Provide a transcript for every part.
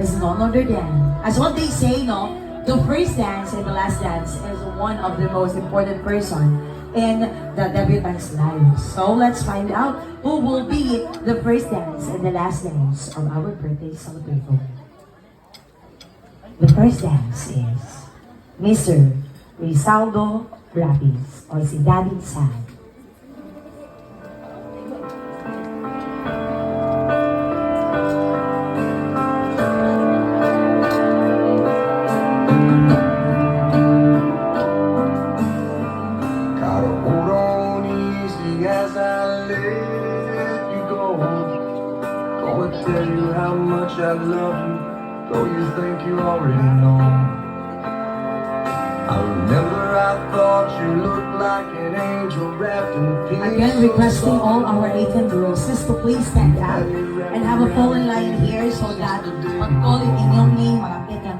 is none other than, as what they say, no, the first dance and the last dance is one of the most important person in the debutant's life. So let's find out who will be the first dance and the last dance of our birthday celebration. The first dance is Mr. Rizaldo Rapis or si Daddy Sad. Love you, though you think you already know. I remember I thought you looked like an angel wrapped in peace. Again, requesting all our 18 roses to please stand up and have a phone line here so that pag-call it in inyong name, malapit lang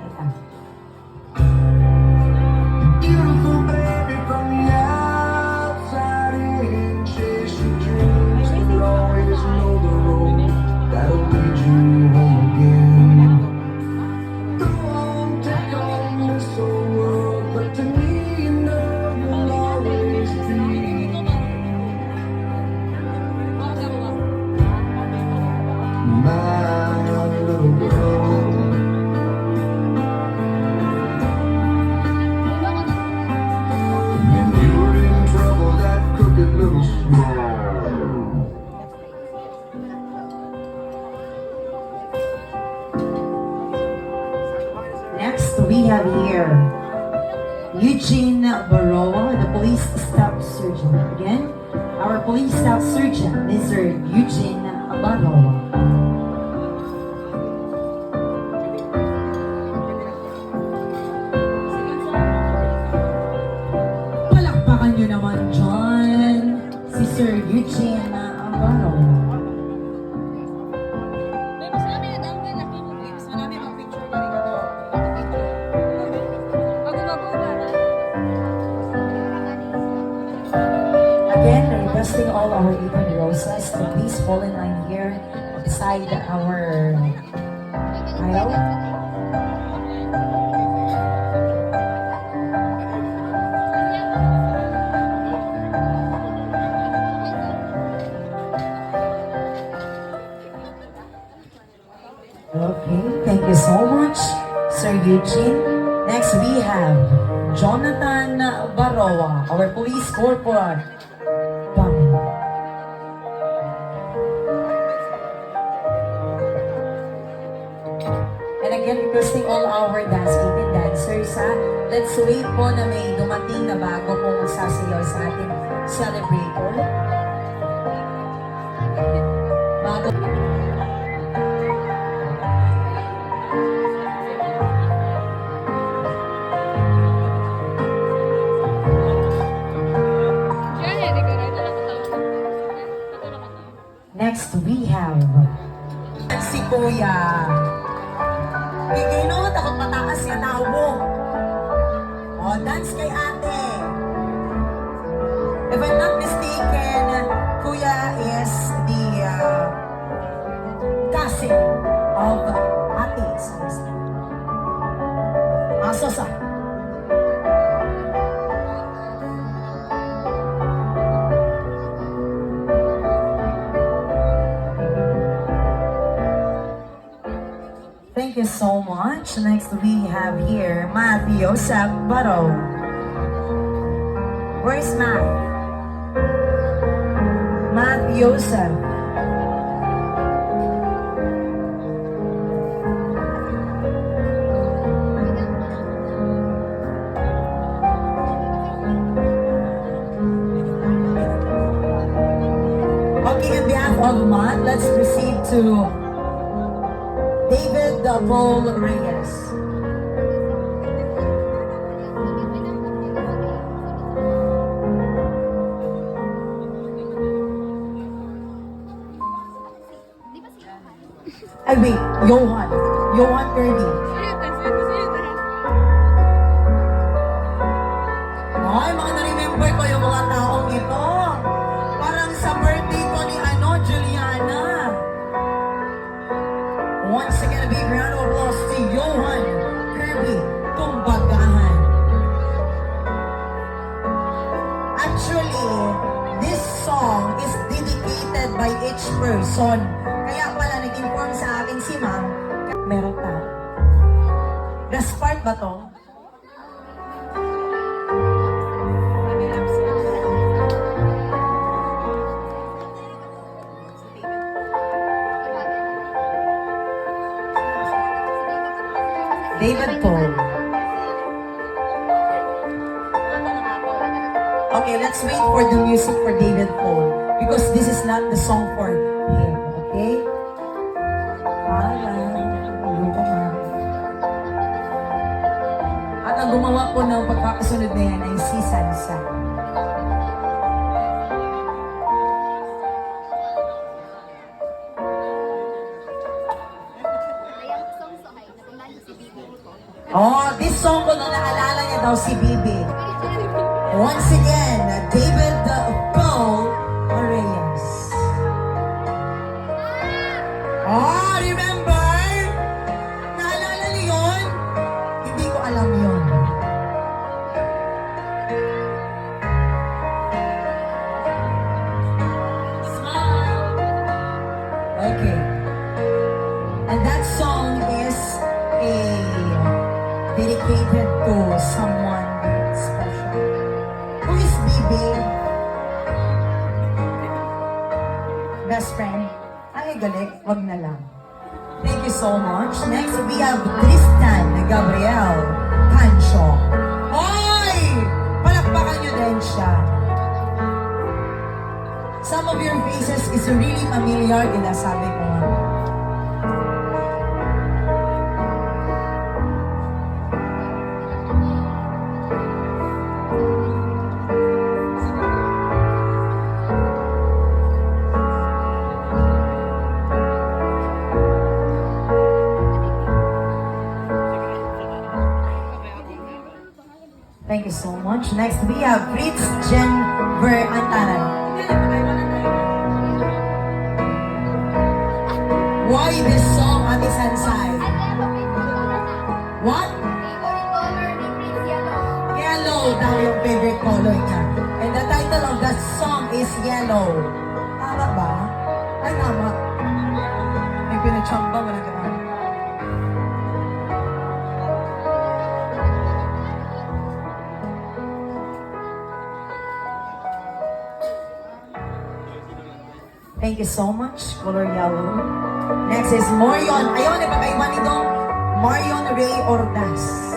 Requesting all our even roses to please fall in line here beside our aisle. Okay, thank you so much, Sir Eugene. Next, we have Jonathan Baroa, our police corporal. Wait po na may dumating na bago pong sasayaw sa ating celebrator. Bago. Hindi. Next, we have si Kuya. Bigay no, takot mataas yung tao mo. O, dance kay ate. If I'm not you so much. Next we have here Matthew Baro. Where's Matt? Matt Joseph. Okay, on behalf of Matt, let's proceed to Paul Reyes. Ay, wait. Johan. Johan Kirby. Person. Kaya pala nag-inform sa akin si ma'am, meron tao. Last part ba to? David Paul. Okay, let's wait for the music for David Paul. Because this is not the song for him, okay? At ang gumawa po ng pagkakasunod na yan ay si Sansa. Oh, this song ko na naalala niya daw si Bibi. Once again, David you so much. Next, we have Fritz Jen Ver Antanan. Why this song, Ate Sansay? What? Yellow daw yung favorite color niya. And the title of that song is Yellow. Tama ba? Ay, tama. May pinachamba mo na Thank you so much, color yellow. Next is Marion. Ayaw, na pagkaiba nito. Marion Ray Ordaz.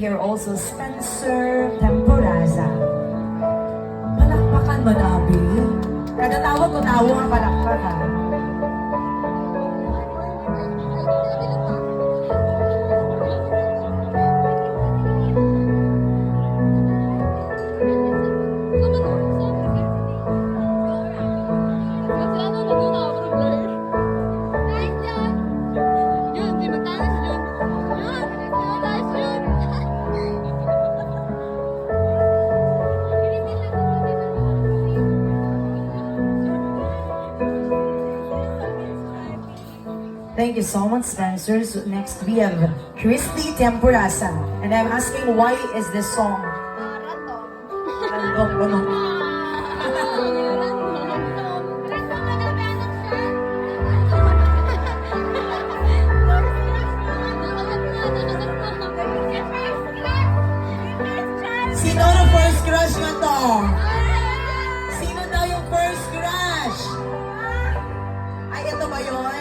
Here also you so much, Spencer. Next, we have Christy Temporasa. And I'm asking, why is this song? Random. Random, first crush na to? Sino daw yung first crush? Ay, ito ba yun?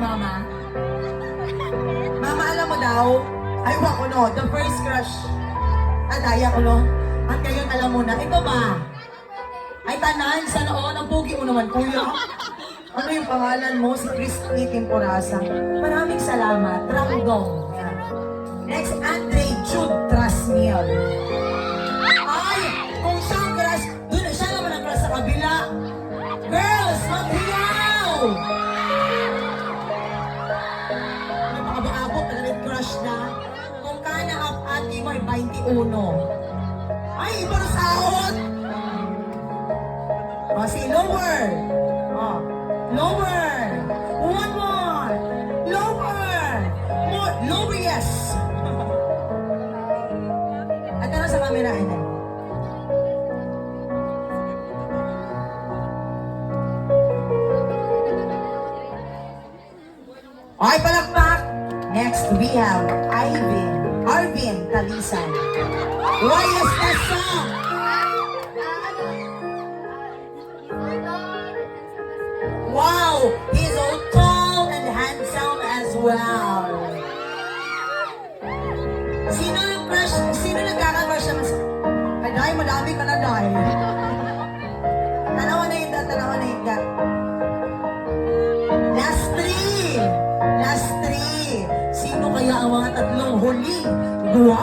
mama? Mama, alam mo daw, ay wako no, the first crush. Adaya ko no. At ngayon alam mo na, ito ba? Ay tanan, sa noon, ang pugi mo naman, kuya. Ano yung pangalan mo? Si Christy Temporasa. Maraming salamat. Rangdong. Next, Andre Jude Trasmiel. Ati mo ay 21. Ay, iba na sahod! O, si lower. O, lower.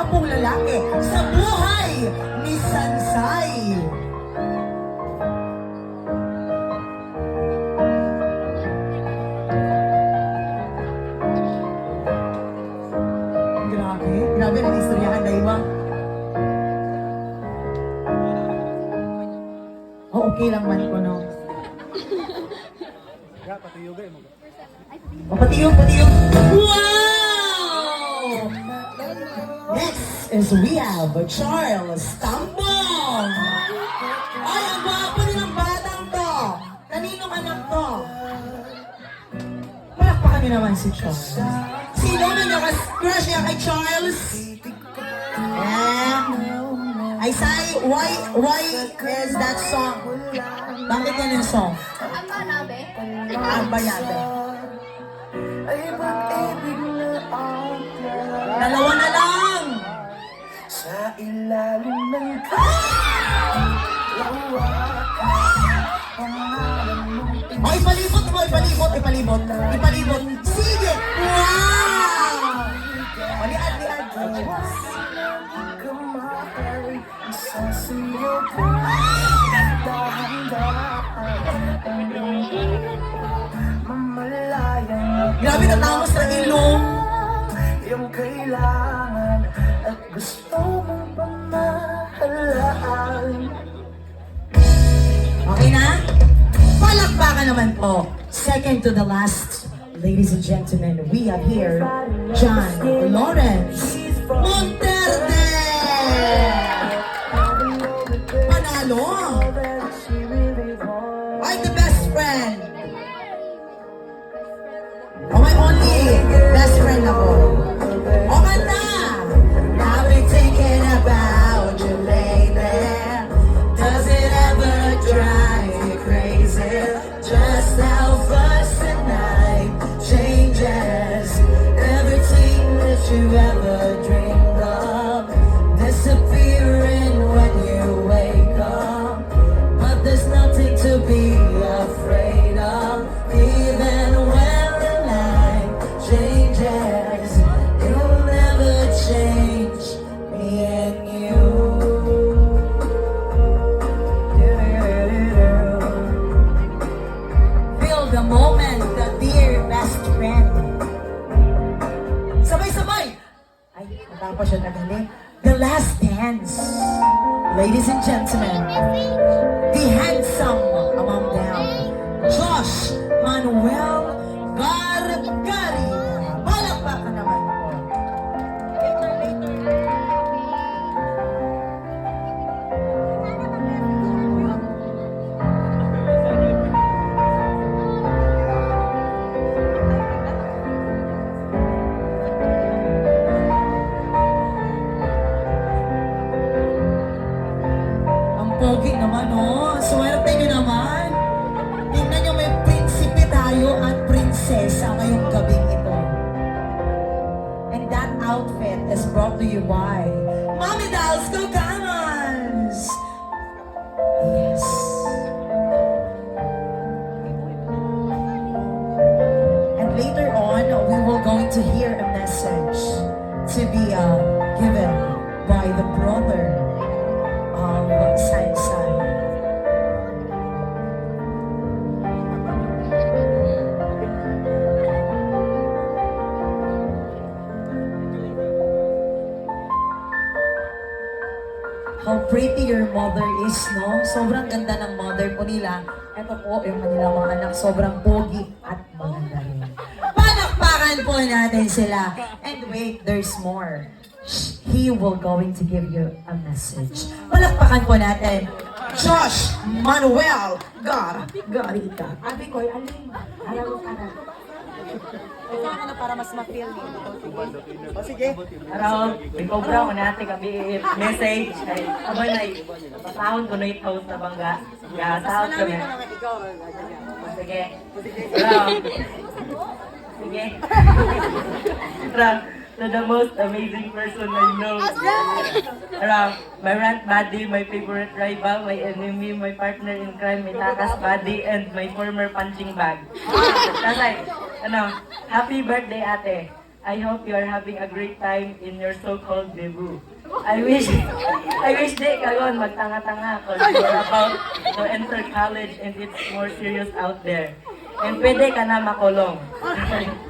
Guwapong lalaki sa buhay ni Sansay! Is we have Charles Tambong. Ay, ang gwapo din ng batang to. Kaninong anak to? Malakpakan niyo naman si Charles. Sino man yung crush niya kay Charles? Yeah. I say, why, why is that song? Bakit yan yung song? Ang manabe? Ang. Ay na ang Dalawa na lang. Sa ilalim ng O, ipalibot mo, ipalibot, ipalibot, ipalibot. Sige! Wow! O, liad, Grabe natamos na ilong. Yung kailangan At gusto naman po. Second to the last. Ladies and gentlemen, we have here John Lawrence Monterde! Panalo! Pretty your mother is, no? Sobrang ganda ng mother po nila. Ito po, yung kanilang mga anak, sobrang pogi at maganda rin. Palakpakan po natin sila. And wait, there's more. He will going to give you a message. Palakpakan po natin. Josh Manuel Gar Garita. Abi ko, alin? Alam ka na. Kailangan na para mas ma-feel mo. O sige. Araw, ikaw bro, manati kami message. Ay, abay na, pasahon ko na host na bangga. Ya, sahod kami. Marami ka naman ikaw. Sige. Sige. Bro, to the most amazing person I know. Bro, my rant buddy, my favorite rival, my enemy, my partner in crime, my takas buddy, and my former punching bag. Kasi, ano, happy birthday ate. I hope you are having a great time in your so-called debut. I wish, I wish di karon magtanga-tanga cause you're about to enter college and it's more serious out there. And pwede ka na makulong.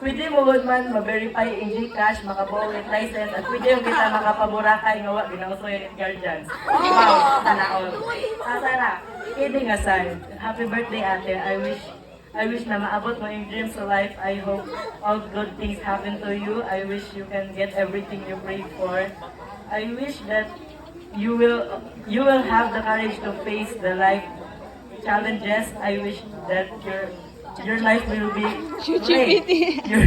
Pwede mo good man ma-verify in Gcash, makabuo with license, at pwede yung kita makapaborakay nga wa ginausoyan in guardians. Wow, sana all. Ah, sana, aside, happy birthday ate. I wish I wish na maabot mo yung dreams sa life. I hope all good things happen to you. I wish you can get everything you prayed for. I wish that you will you will have the courage to face the life challenges. I wish that your your life will be great. Your,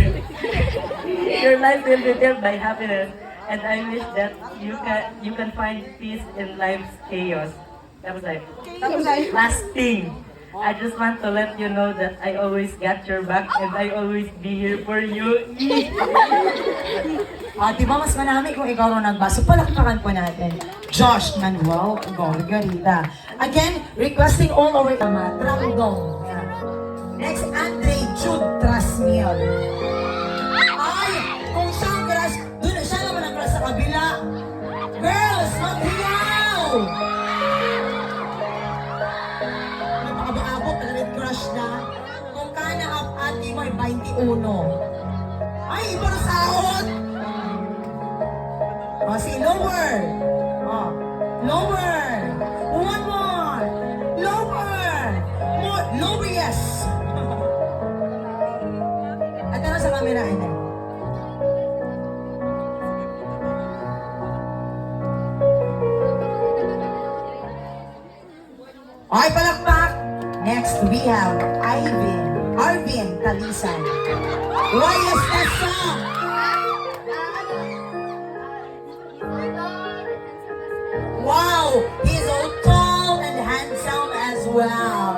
your life will be filled by happiness, and I wish that you can you can find peace in life's chaos. That was like last thing. I just want to let you know that I always got your back and I always be here for you. Ah, di ba mas manami kung ikaw ang nagbasa? Palakpakan po natin. Josh Manuel Gorgarita. Again, requesting all our mga Trangdong. Yan. Next, Andre Jude Trasmiel. Ay, kung siya ang crush, doon siya naman ang crush sa kabila. Girls, maghiyaw! 21. Ay, iba na sahod! O, si lower. O, lower. One more. Lower. More. Lower, yes. At ano sa camera, ina? Okay, palakpak. Next, we have Ivan. Why is that song? Wow! He's so tall and handsome as well.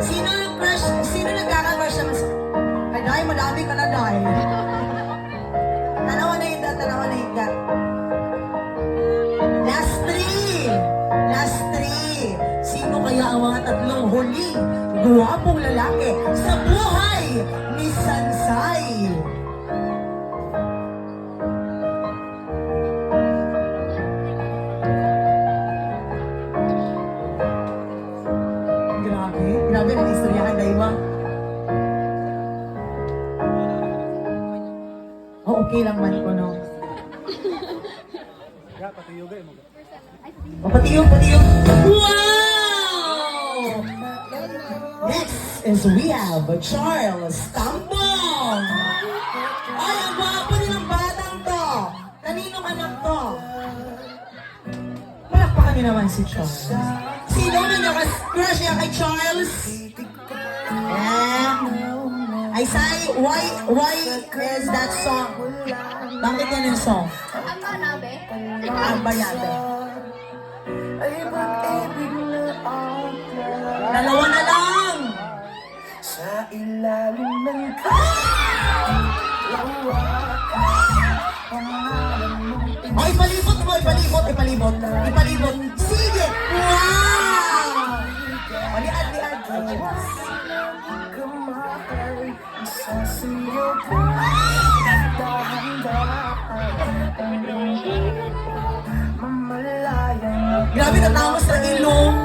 Sino yung crush? Sino nagkaka-crush ng... Ay, dahil madami ka na dahil. Tanawa na yung dat, tanawa na yung. Last three! Last three! Sino kaya ang mga tatlong huling guwapong lalaki sa buhay ni Sansay? Grabe, grabe ng istoryahan ba? Oh, okay lang man ko, no? Oh, patiyog, patiyog. Wow! Is we have Charles Tambong. Ay, ang gwapo din ng batang to. Kaninong anak to? Palakpakan niyo naman si Charles. Sino na naka-crush niya kay Charles? Yeah. I say, why, why is that song? Bakit yan yung song? Ang manabe? Ang bayabe. Dalawa na lang! Sa ilalim ng Ah! Oh, ipalibot mo, ipalibot, ipalibot, ipalibot. Sige! Wow! Maliad, liad. Grabe natapos na ilong.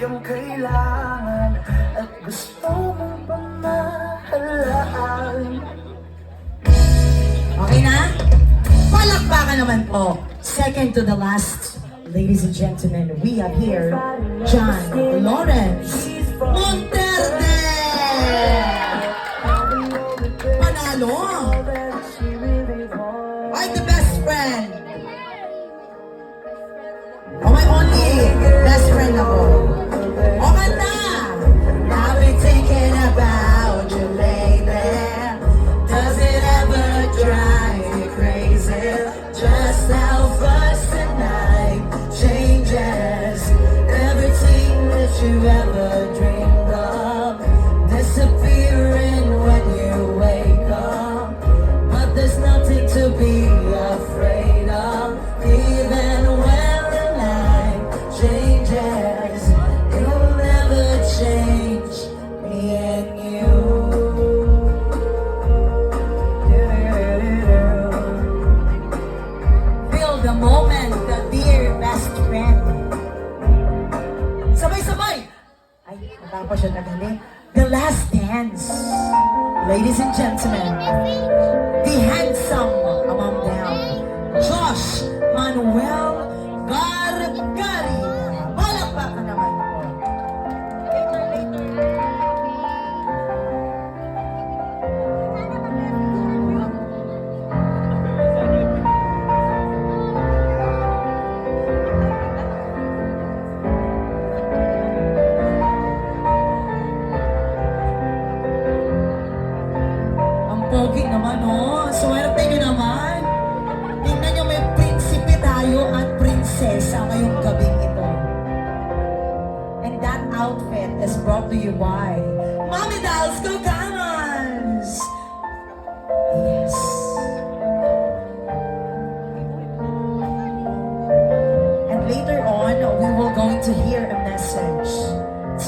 Yung kailangan at gusto Okay na? Palakpakan naman po. Second to the last, ladies and gentlemen, we have here John Lawrence Monterde!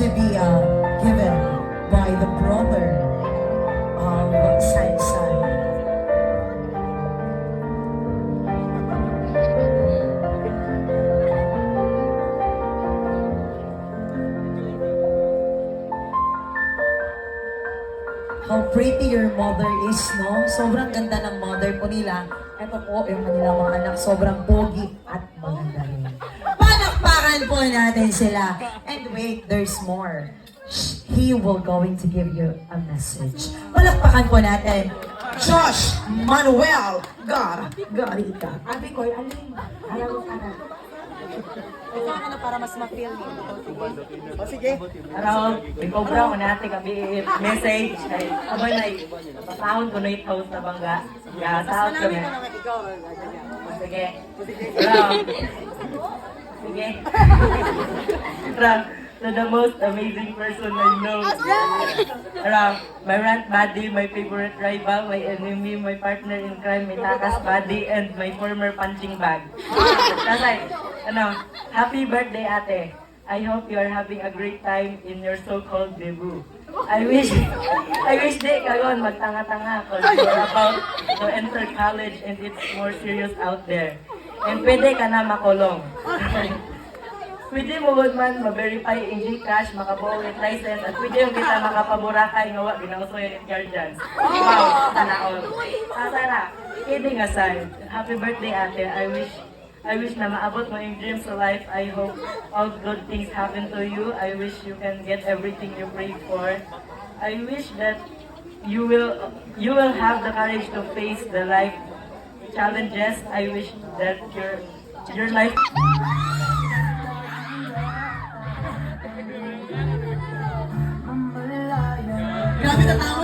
To be uh, given by the brother of Sansan. How pretty your mother is, no? Sobrang ganda ng mother po nila. Ito po yung kanilang mga anak. Sobrang pogi at maganda rin. Palakpakan po natin sila. And wait, there's more. He will going to give you a message. Palakpakan po natin. Josh Manuel Gar Garita. Abi ko, alin? Ayaw ka Ikaw ano para mas ma-feel niyo. O sige. Araw, ikaw bro, manati kami message. Ay, abay na, pasahon ko na house na bangga. Ya, sahod kami. Ko naman ikaw. O sige. Araw. Sige. To the most amazing person I know. Araw, my rant buddy, my favorite rival, my enemy, my partner in crime, my takas buddy, and my former punching bag. Tatay, ano, happy birthday ate. I hope you are having a great time in your so-called debut. I wish, I wish di karon magtanga-tanga cause you're about to enter college and it's more serious out there. And pwede ka na makulong. Pwede mo gud man ma-verify in Gcash, makabuo with license, at pwede yung kita makapaburakay nga wa ginausoy ni guardians. Wow, all. Ah, sana, kidding aside, happy birthday ate. I wish I wish na maabot mo yung dreams sa life. I hope all good things happen to you. I wish you can get everything you prayed for. I wish that you will you will have the courage to face the life challenges. I wish that your your life Grabe na tama